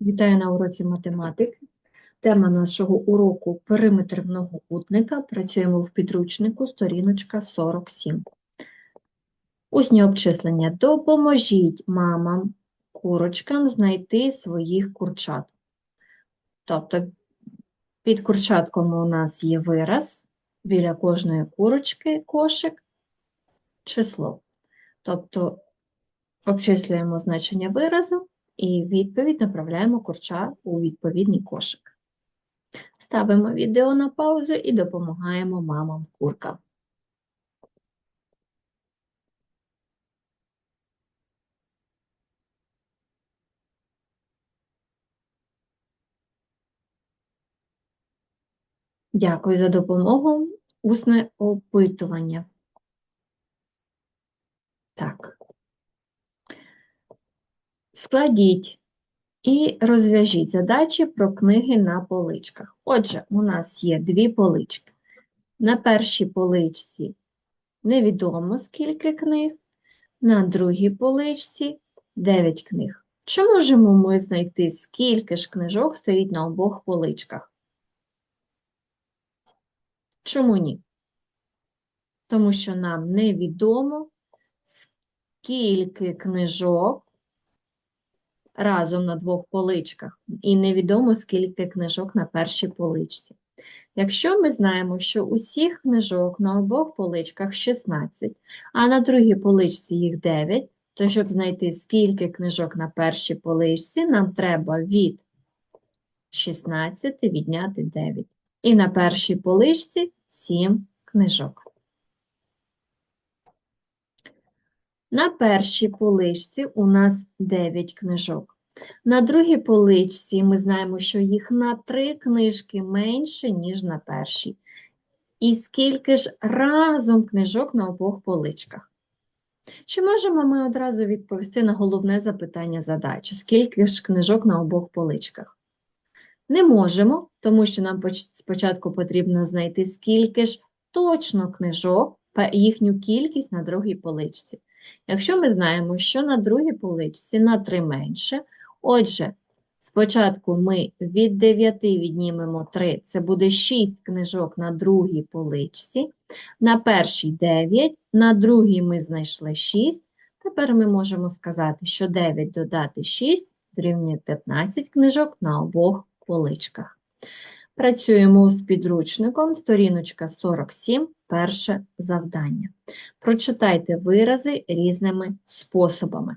Вітаю на уроці математики. Тема нашого уроку периметр многокутника. Працюємо в підручнику, сторіночка 47. Усні обчислення. Допоможіть мамам, курочкам знайти своїх курчат. Тобто під курчатком у нас є вираз, біля кожної курочки кошик, число. Тобто обчислюємо значення виразу і відповідь направляємо курча у відповідний кошик. Ставимо відео на паузу і допомагаємо мамам куркам. Дякую за допомогу. Усне опитування. Так. Складіть і розв'яжіть задачі про книги на поличках. Отже, у нас є дві полички. На першій поличці невідомо скільки книг, на другій поличці 9 книг. Чи можемо ми знайти, скільки ж книжок стоїть на обох поличках? Чому ні? Тому що нам невідомо, скільки книжок разом на двох поличках, і невідомо, скільки книжок на першій поличці. Якщо ми знаємо, що усіх книжок на обох поличках 16, а на другій поличці їх 9, то щоб знайти, скільки книжок на першій поличці, нам треба від 16 відняти 9. І на першій поличці 7 книжок. На першій поличці у нас 9 книжок. На другій поличці ми знаємо, що їх на 3 книжки менше, ніж на першій. І скільки ж разом книжок на обох поличках? Чи можемо ми одразу відповісти на головне запитання задачі? Скільки ж книжок на обох поличках? Не можемо, тому що нам спочатку потрібно знайти, скільки ж точно книжок, їхню кількість на другій поличці. Якщо ми знаємо, що на другій поличці на 3 менше, отже, спочатку ми від 9 віднімемо 3, це буде 6 книжок на другій поличці, на першій 9, на другій ми знайшли 6. Тепер ми можемо сказати, що 9 додати 6 дорівнює 15 книжок на обох поличках. Працюємо з підручником, сторіночка 47, перше завдання. Прочитайте вирази різними способами.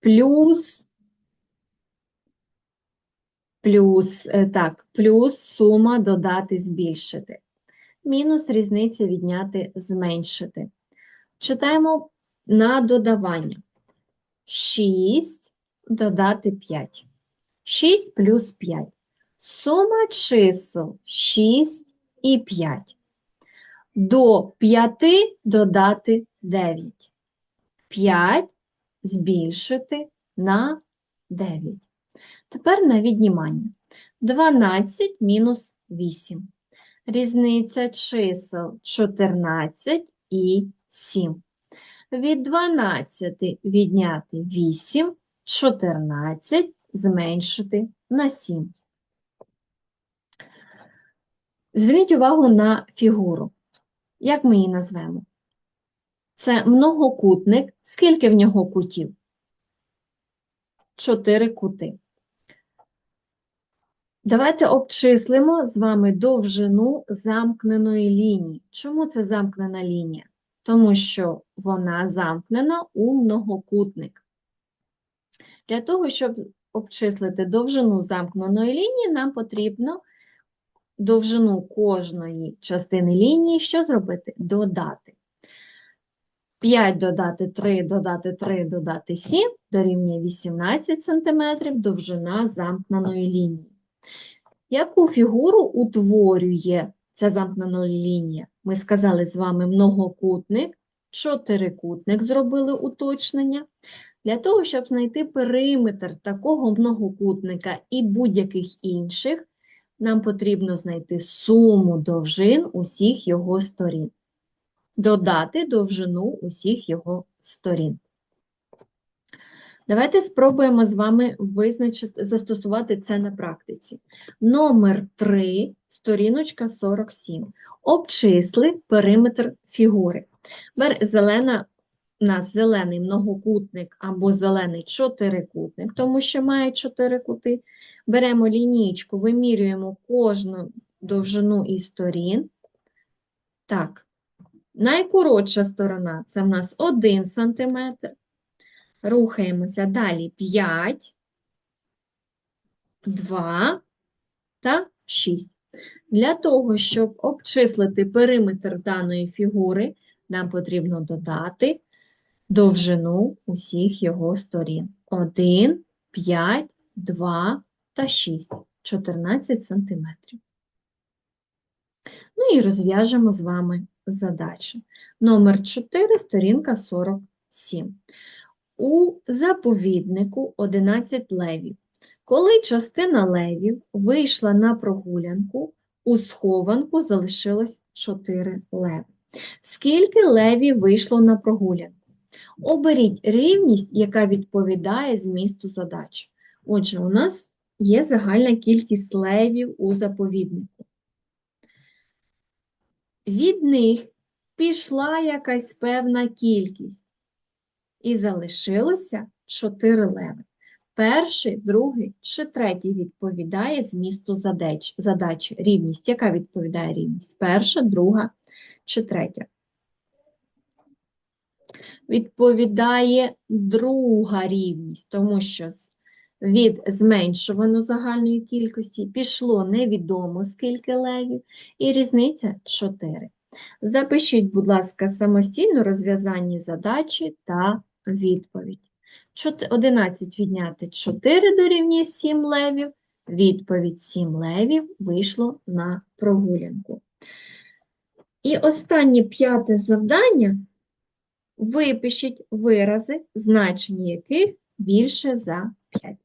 Плюс, плюс, е, так, плюс сума додати збільшити. Мінус різниця відняти зменшити. Читаємо на додавання. 6 додати 5. 6 плюс 5. Сума чисел 6 і 5. До 5 додати 9. 5 збільшити на 9. Тепер на віднімання. 12 мінус 8. Різниця чисел 14 і 7. Від 12 відняти 8, 14 зменшити на 7. Зверніть увагу на фігуру. Як ми її назвемо? Це многокутник. Скільки в нього кутів? Чотири кути. Давайте обчислимо з вами довжину замкненої лінії. Чому це замкнена лінія? Тому що вона замкнена у многокутник. Для того, щоб обчислити довжину замкненої лінії, нам потрібно довжину кожної частини лінії що зробити? Додати. 5 додати 3, додати 3, додати 7 дорівнює 18 см довжина замкненої лінії. Яку фігуру утворює ця замкнена лінія? Ми сказали з вами многокутник, чотирикутник зробили уточнення. Для того, щоб знайти периметр такого многокутника і будь-яких інших, нам потрібно знайти суму довжин усіх його сторін. Додати довжину усіх його сторін. Давайте спробуємо з вами визначити, застосувати це на практиці. Номер 3, сторіночка 47. Обчисли периметр фігури. Зелена, у нас зелений многокутник або зелений чотирикутник, тому що має чотири кути. Беремо лінійку, вимірюємо кожну довжину із сторін. Так, найкоротша сторона це в нас 1 см. Рухаємося далі 5, 2 та 6. Для того, щоб обчислити периметр даної фігури, нам потрібно додати довжину усіх його сторін. 1, 5, 2 та 6. 14 см. Ну і розв'яжемо з вами задачу. Номер 4, сторінка 47. У заповіднику 11 левів. Коли частина левів вийшла на прогулянку, у схованку залишилось 4 леви. Скільки левів вийшло на прогулянку? Оберіть рівність, яка відповідає змісту задачі. Отже, у нас є загальна кількість левів у заповіднику. Від них пішла якась певна кількість. І залишилося 4 леви. Перший, другий чи третій відповідає змісту задач. Рівність. Яка відповідає рівність? Перша, друга чи третя? Відповідає друга рівність, тому що з- від зменшувано загальної кількості пішло невідомо скільки левів, і різниця 4. Запишіть, будь ласка, самостійно розв'язання задачі та відповідь. 11 відняти 4 дорівнює 7 левів. Відповідь 7 левів вийшло на прогулянку. І останнє п'яте завдання. Випишіть вирази, значення яких більше за 5.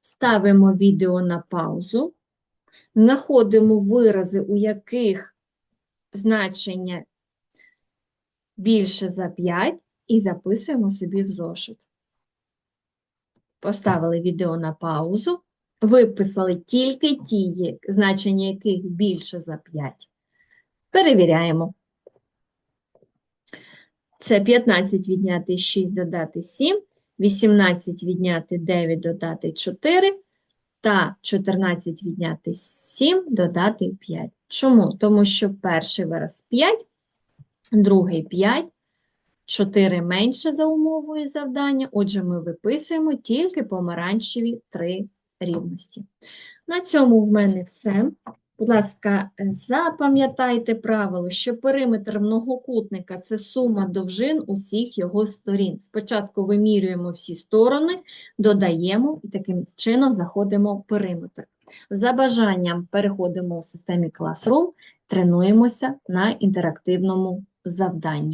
Ставимо відео на паузу, знаходимо вирази, у яких значення більше за 5, і записуємо собі в зошит. Поставили відео на паузу, виписали тільки ті, значення яких більше за 5. Перевіряємо. Це 15 відняти 6 додати 7, 18 відняти 9 додати 4 та 14 відняти 7 додати 5. Чому? Тому що перший вираз 5, другий 5, 4 менше за умовою завдання, отже, ми виписуємо тільки помаранчеві три рівності. На цьому в мене все. Будь ласка, запам'ятайте правило, що периметр многокутника – це сума довжин усіх його сторін. Спочатку вимірюємо всі сторони, додаємо і таким чином заходимо в периметр. За бажанням переходимо у системі Classroom, тренуємося на інтерактивному завданні.